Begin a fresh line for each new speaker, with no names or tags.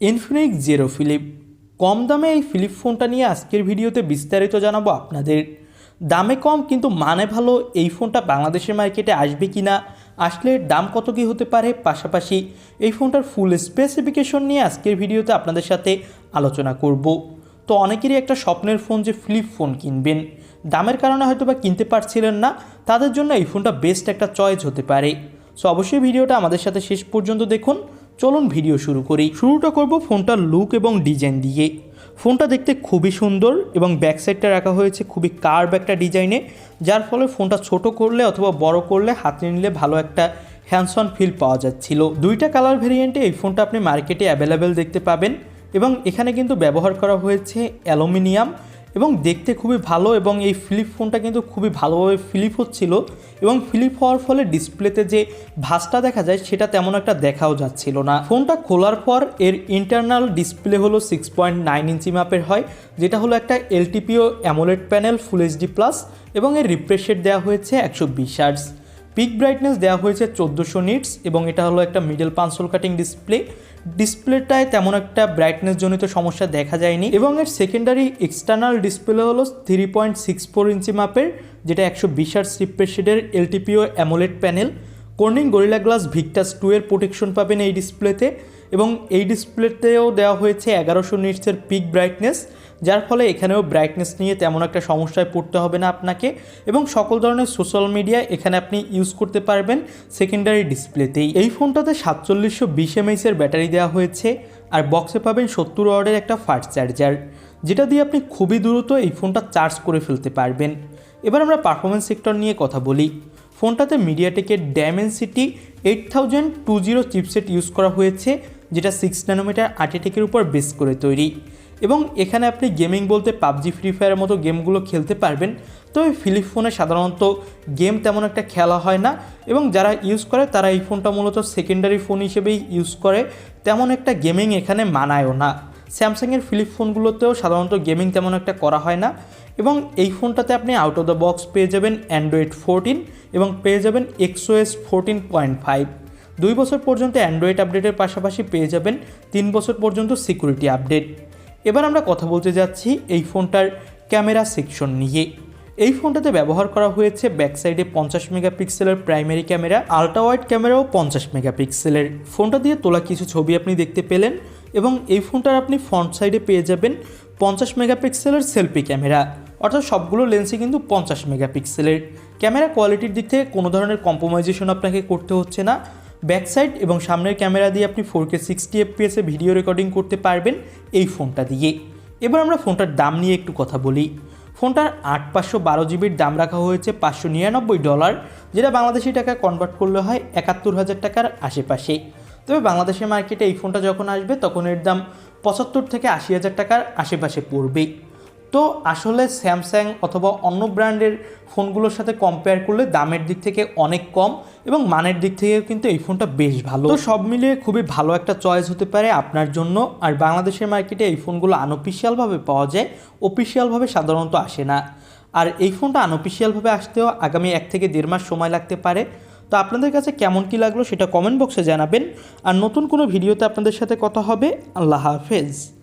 Infinix zero Philip কম দামে এই Philip ফোনটা নিয়ে আজকের ভিডিওতে বিস্তারিত জানাব আপনাদের। দামে কম কিন্তু মানে ভালো এই ফোনটা বাংলাদেশের মার্কেটে আসবে কি না আসলে দাম কত কী হতে পারে, পাশাপাশি এই ফোনটার ফুল স্পেসিফিকেশন নিয়ে আজকের ভিডিওতে আপনাদের সাথে আলোচনা করব। তো অনেকেরই একটা স্বপ্নের ফোন যে ফ্লিপ ফোন কিনবেন। দামের কারণে হয়তো বা কিনতে পারছিলেন না, তাদের জন্য এই ফোনটা বেস্ট একটা চয়েস হতে পারে। সো অবশ্যই ভিডিওটা আমাদের সাথে শেষ পর্যন্ত দেখুন। চলুন ভিডিও শুরু করি। শুরুটা করব ফোনটার লুক এবং ডিজাইন দিয়ে। ফোনটা দেখতে খুবই সুন্দর এবং ব্যাক সাইডটা রাখা হয়েছে খুবই কার্ভ একটা ডিজাইনে যার ফলে ফোনটা ছোট করলে অথবা বড় করলে হাতে নিলে ভালো একটা হ্যান্ডসন ফিল পাওয়া যাচ্ছিল। দুইটা কালার ভেরিয়েন্টে এই ফোনটা আপনি মার্কেটে অ্যাভেলেবেল দেখতে পাবেন এবং এখানে কিন্তু ব্যবহার করা হয়েছে অ্যালুমিনিয়াম এবং দেখতে খুবই ভালো এবং এই ফ্লিপ ফোনটা কিন্তু খুবই ভালোভাবে ফ্লিপ হচ্ছিল এবং ফ্লিপ হওয়ার ফলে ডিসপ্লেতে যে ভাঁজটা দেখা যায় সেটা তেমন একটা দেখাও যাচ্ছিল না। ফোনটা খোলার পর এর ইন্টারনাল ডিসপ্লে হলো সিক্স পয়েন্ট নাইন ইঞ্চি মাপের হয়, যেটা হলো একটা LTPO AMOLED panel full HD plus এবং এর রিফ্রেশ রেট দেওয়া হয়েছে একশো বিশ পিক ব্রাইটনেস দেওয়া হয়েছে চোদ্দোশো নিটস এবং এটা হলো একটা middle punch hole cutting display ডিসপ্লেটায় তেমন একটা ব্রাইটনেস জনিত সমস্যা দেখা যায়নি এবং এর সেকেন্ডারি এক্সটার্নাল ডিসপ্লে হলো three point six four inch মাপের, যেটা একশো বিশ আর রেটের LTPO AMOLED panel Corning Gorilla Glass Victus two এর প্রোটেকশন পাবেন এই ডিসপ্লেতে এবং এই ডিসপ্লেতেও দেওয়া হয়েছে এগারোশো নিটসের পিক ব্রাইটনেস যার ফলে এখানেও ব্রাইটনেস নিয়ে তেমন একটা সমস্যায় পড়তে হবে না আপনাকে এবং সকল ধরনের সোশ্যাল মিডিয়া এখানে আপনি ইউজ করতে পারবেন সেকেন্ডারি ডিসপ্লেতেই এই ফোনটাতে সাতচল্লিশশো বিশ এমএইচের ব্যাটারি দেওয়া হয়েছে আর বক্সে পাবেন সত্তর ওয়ার্ডের একটা ফাস্ট চার্জার যেটা দিয়ে আপনি খুবই দ্রুত এই ফোনটা চার্জ করে ফেলতে পারবেন। এবার আমরা পারফরমেন্স সেক্টর নিয়ে কথা বলি। ফোনটাতে মিডিয়াটেকের Dimensity eight thousand two zero chipset use করা হয়েছে, যেটা সিক্স ন্যানোমিটার আর্টিটেকের উপর বেস করে তৈরি। এবং এখানে আপনি গেমিং বলতে পাবজি ফ্রি ফায়ারের মতো গেমগুলো খেলতে পারবেন। তবে ফিলিপ ফোনে সাধারণত গেম তেমন একটা খেলা হয় না এবং যারা ইউজ করে, তারা এই ফোনটা মূলত সেকেন্ডারি ফোন হিসেবেই ইউজ করে। তেমন একটা গেমিং এখানে মানায়ও না। স্যামসাংয়ের ফিলিপ ফোনগুলোতেও সাধারণত গেমিং তেমন একটা করা হয় না এবং এই ফোনটাতে আপনি আউট অফ দ্য বক্স পেয়ে যাবেন অ্যান্ড্রয়েড ফোরটিন এবং পেয়ে যাবেন এক্সওএস ফোরটিন পয়েন্ট ফাইভ দুই বছর পর্যন্ত অ্যান্ড্রয়েড আপডেটের পাশাপাশি পেয়ে যাবেন, তিন বছর পর্যন্ত সিকিউরিটি আপডেট এবার আমরা কথা বলতে যাচ্ছি এই ফোনটার ক্যামেরা সেকশন নিয়ে। এই ফোনটাতে ব্যবহার করা হয়েছে ব্যাক সাইডে পঞ্চাশ মেগাপিক্সেলের প্রাইমারি ক্যামেরা আলট্রা ওয়াইড ক্যামেরাও পঞ্চাশ মেগাপিক্সেলের। ফোনটা দিয়ে তোলা কিছু ছবি আপনি দেখতে পেলেন এবং এই ফোনটার আপনি ফ্রন্ট সাইডে পেয়ে যাবেন পঞ্চাশ মেগাপিক্সেলের সেলফি ক্যামেরা। অর্থাৎ সবগুলো লেন্সই কিন্তু পঞ্চাশ মেগাপিক্সেলের। ক্যামেরা কোয়ালিটির দিক থেকে কোনো ধরনের কম্প্রোমাইজেশন আপনাকে করতে হচ্ছে না। ব্যাক সাইড এবং সামনের ক্যামেরা দিয়ে আপনি ফোর কে সিক্সটি এফপিএসে ভিডিও রেকর্ডিং করতে পারবেন এই ফোনটা দিয়ে। এবার আমরা ফোনটার দাম নিয়ে একটু কথা বলি। ফোনটার আট পাঁচশো বারো জিবির দাম রাখা হয়েছে পাঁচশো নিরানব্বই ডলার, যেটা বাংলাদেশি টাকা কনভার্ট করলে হয় একাত্তর হাজার টাকার আশেপাশে। তবে বাংলাদেশের মার্কেটে এই ফোনটা যখন আসবে, তখন এর দাম পঁচাত্তর থেকে আশি হাজার টাকার আশেপাশে পড়বে তো আসলে স্যামসাং অথবা অন্য ব্র্যান্ডের ফোনগুলোর সাথে কম্পেয়ার করলে দামের দিক থেকে অনেক কম এবং মানের দিক থেকেও কিন্তু এই ফোনটা বেশ ভালো। তো সব মিলিয়ে খুবই ভালো একটা চয়েস হতে পারে আপনার জন্য। আর বাংলাদেশের মার্কেটে এই ফোনগুলো আনঅফিসিয়ালভাবে পাওয়া যায়। অফিসিয়ালভাবে সাধারণত আসে না। আর এই ফোনটা আনঅফিসিয়ালভাবে আসতেও আগামী এক থেকে দেড় মাস সময় লাগতে পারে। তো আপনাদের কাছে কেমন কী লাগল সেটা কমেন্ট বক্সে জানাবেন। আর নতুন কোনো ভিডিওতে আপনাদের সাথে কথা হবে, আল্লাহ হাফেজ।